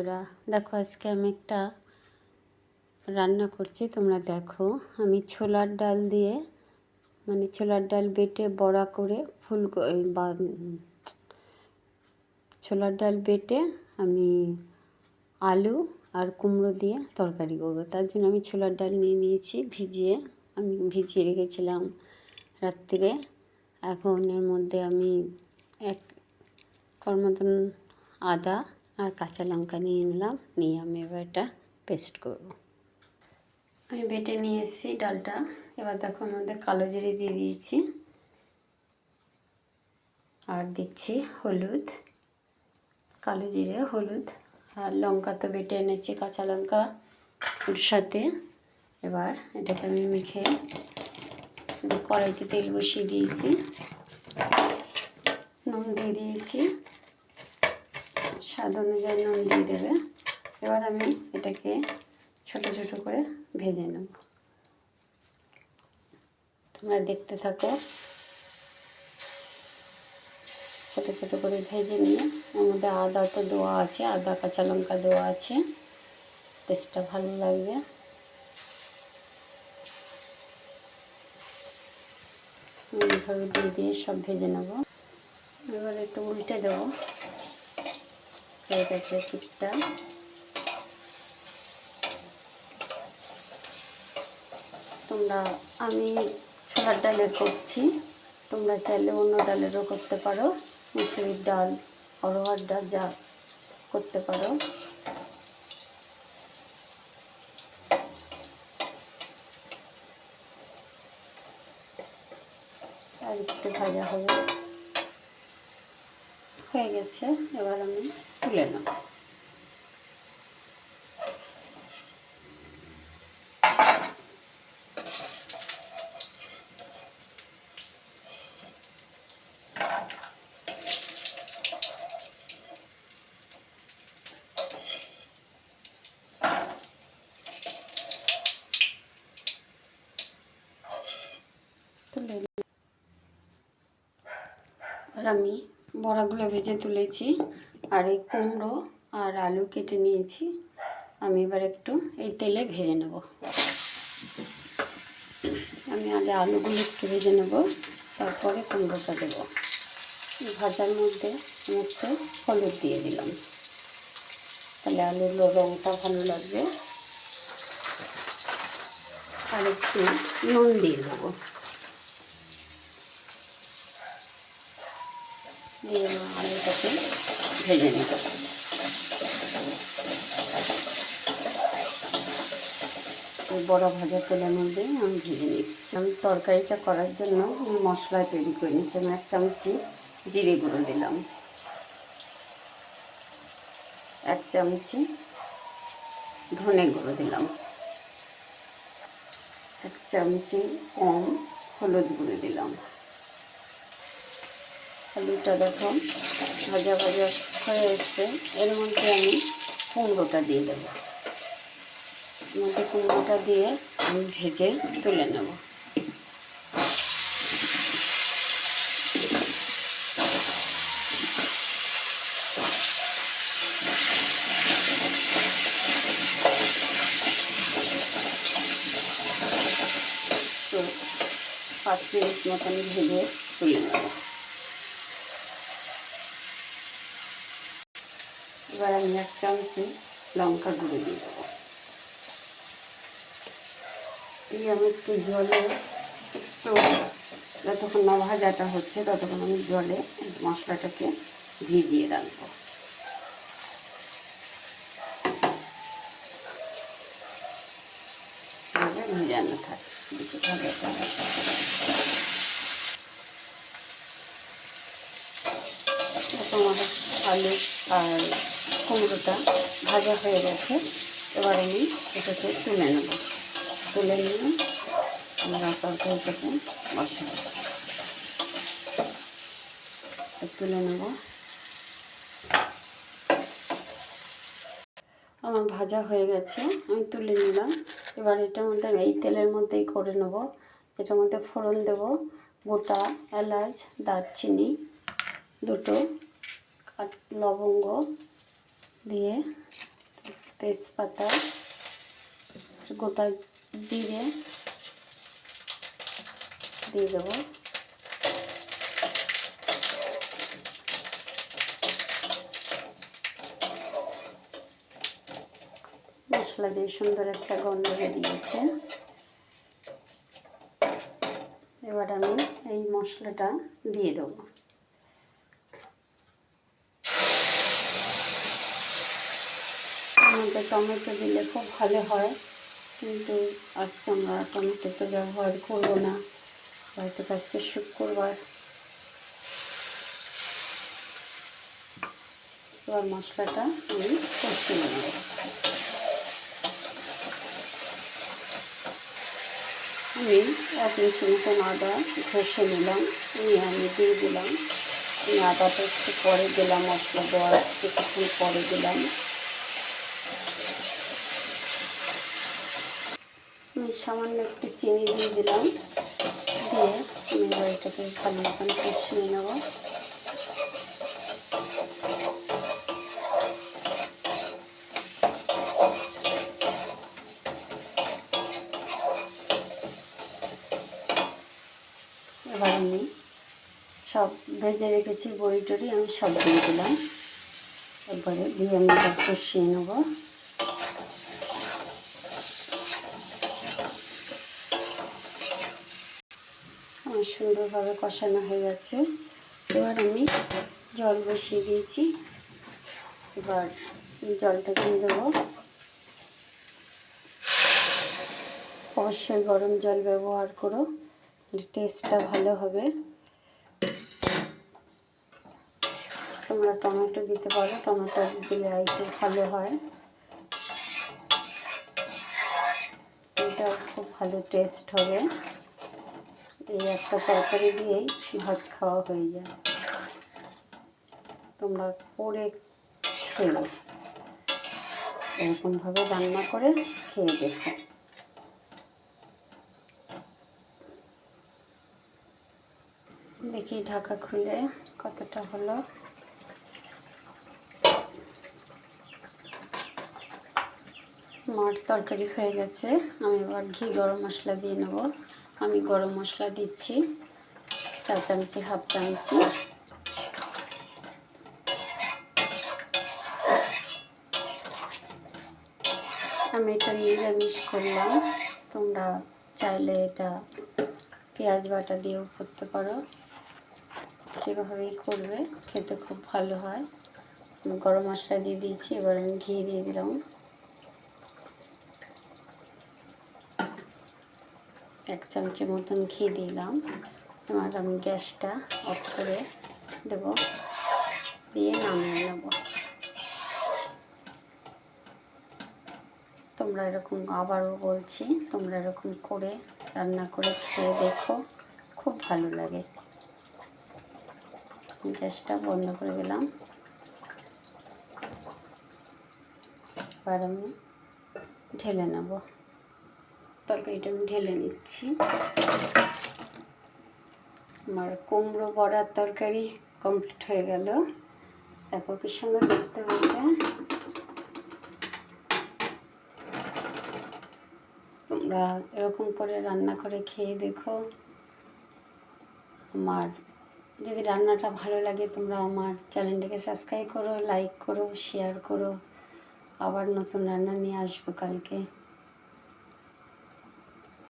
বন্ধুরা, দেখো আজকে আমি একটা রান্না করছি, তোমরা দেখো। আমি ছোলার ডাল দিয়ে মানে ছোলার ডাল বেটে বড়া করে ফুল বা, ছোলার ডাল বেটে আমি আলু আর কুমড়ো দিয়ে তরকারি করব। তার জন্য আমি ছোলার ডাল নিয়ে নিয়েছি ভিজিয়ে। আমি ভিজিয়ে রেখেছিলাম রাত্রিরে এখন এর মধ্যে আমি এক কর মতন আদা আর কাঁচা লঙ্কা নিয়ে নিলাম, নিয়ে আমি এবার এটা পেস্ট করব। আমি বেটে নিয়ে এসেছি ডালটা, এবার দেখো আমি মধ্যে কালো জিরে দিয়ে দিয়েছি। আর দিচ্ছি হলুদ, কালো জিরে, হলুদ। আর লঙ্কা তো বেটে এনেছি, কাঁচা লঙ্কা সাথে। এবার এটাকে আমি মেখে কড়াইতে তেল বসিয়ে দিয়েছি, নুন দিয়ে দিয়েছি। স্বাদ অনুযায়ী নুন দিয়ে দেবে। এবার আমি এটাকে ছোট ছোট করে ভেজে নেব। তোমরা দেখতে থাকো। ছোট ছোট করে ভেজে নিয়ে ওর মধ্যে আদা তো দেওয়া আছে, আদা, কাঁচা লঙ্কা দেওয়া আছে। টেস্টটা ভালো লাগবে। এইভাবে দিয়ে দিয়ে সব ভেজে নেব। এবার একটু উল্টে দেবো। হয়ে গেছে পিঠটা তোমরা, আমি ছোলার ডালের করছি। তোমরা চাইলে অন্য ডালেরও করতে পারো। মুসুরির ডাল অরহর ডাল যা করতে পারো। আর একটু ভাজা হবে। হয়ে গেছে এবার আমি তুলে নেব। আমি বড়াগুলো ভেজে তুলেছি, আর এই কুমড়ো আর আলু কেটে নিয়েছি। আমি এবার একটু এই তেলে ভেজে নেব। আমি আগে আলুগুলো একটু ভেজে নেব, তারপরে কুমড়োটা দেবো। ভাজার মধ্যে আমি একটু হলুদ দিয়ে দিলাম। তাহলে আলুর রঙটা ভালো লাগবে। আর একটু নুন দিয়ে দেবো। দিয়ে আলুটাকে ভেজে নিতে ওই বড় ভাজা তেলের মধ্যে আমি ভেজে নিচ্ছি। আমি তরকারিটা করার জন্য আমি মশলা তৈরি করে নিচ্ছি আমি এক চামচি জিরে গুঁড়ো দিলাম। এক চামচি ধনে গুঁড়ো দিলাম। এক চামচি কম হলুদ গুঁড়ো দিলাম। আলুটা দেখো, ভাজা ভাজা হয়ে এসছে। এর মধ্যে আমি কুমড়োটা দিয়ে দেবো। মধ্যে কুমড়োটা দিয়ে আমি ভেজে তুলে নেব। তো পাঁচ মিনিট মতন ভেজে তুলে নেব। এবার আমি এক চামচে লঙ্কা গুঁড়ো দিয়ে দেবো। এই আমি একটু জলে একটু যতক্ষণ না ভাজাটা হচ্ছে ততক্ষণ আমি জলে মশলাটাকে ভিজিয়ে রাখব। ভেজানো থাকে। আলু আর কুমড়োটা ভাজা হয়ে গেছে। এবার আমি এটাকে তুলে নেব। তুলে নিয়ে আমরা তরকারিটাকে বসাবো। তুলে নেব। আমার ভাজা হয়ে গেছে, আমি তুলে নিলাম। এবার এটার মধ্যে আমি এই তেলের মধ্যেই করে নেব। এটার মধ্যে ফোড়ন দেব, গোটা, এলাচ, দারচিনি, দুটো লবঙ্গ দিয়ে তেজপাতা গোটা জিরে দিয়ে দেবো। মশলা দিয়ে সুন্দর একটা গন্ধ বেরিয়েছে। এবার আমি এই মশলাটা দিয়ে দেবো। আমাদের টমেটো দিলে খুব ভালো হয়। কিন্তু আজকে আমরা টমেটো তো ব্যবহার করব না। হয়তো আজকে শুক্রবার। এবার মশলাটা আমি কষিয়ে নেব। আমি এক ইঞ্চি মতন আদা ঘষে নিলাম। নিয়ে আমি দিয়ে দিলাম। আমি আদাটা একটু পরে দিলাম, মশলা দেওয়ার কিছুক্ষণ পরে দিলাম। আমি সামান্য একটু চিনি দিয়ে দিলাম। দিয়ে আমি এবার এটাকে ভালো মতন কষিয়ে নেব। এবার আমি সব ভেজে রেখেছি বড়ি টড়ি আমি সব দিয়ে দিলাম। এবারে দিয়ে আমি কষিয়ে নেব আমার সুন্দরভাবে কষানো হয়ে গেছে। এবার আমি জল বসিয়ে দিয়েছি। এবার জলটা দিয়ে দেবো। অবশ্যই গরম জল ব্যবহার করো টেস্টটা ভালো হবে। তোমরা টমেটো দিতে পারো, টমেটো দিলে একটু ভালো হয়। এটা খুব ভালো টেস্ট হবে। এই একটা তরকারি দিয়েই ভাত খাওয়া হয়ে যায়। তোমরা করে খেলো এরকমভাবে রান্না করে খেয়ে দেখো। দেখি ঢাকা খুলে কতটা হলো। মার তরকারি হয়ে গেছে, আমি এবার ঘি গরম মশলা দিয়ে নেব। আমি গরম মশলা দিচ্ছি চা চামচি হাফ চামচি। আমি এটা নিরামিষ করলাম, তোমরা চাইলে এটা পেঁয়াজ বাটা দিয়েও করতে পারো। সেভাবেই করবে, খেতে খুব ভালো হয়। গরম মশলা দিয়ে দিয়েছি, এবার আমি ঘি দিয়ে দিলাম। এক চামচের মতন ঘি দিলাম। এবার আমি গ্যাসটা অফ করে দেব। দিয়ে নামিয়ে নেব। তোমরা এরকম আবারও বলছি, তোমরা এরকম করে রান্না করে খেয়ে দেখো। খুব ভালো লাগে। গ্যাসটা বন্ধ করে দিলাম। এবার আমি ঢেলে নেব। তরকারিটা আমি ঢেলে নিচ্ছি। আমার কুমড়ো বড়ার তরকারি কমপ্লিট হয়ে গেল। দেখো কি সুন্দর দেখতে হয়েছে। তোমরা এরকম করে রান্না করে খেয়ে দেখো। আমার যদি রান্নাটা ভালো লাগে, তোমরা আমার চ্যানেলটাকে সাবস্ক্রাইব করো লাইক করো শেয়ার করো। আবার নতুন রান্না নিয়ে আসব কালকে।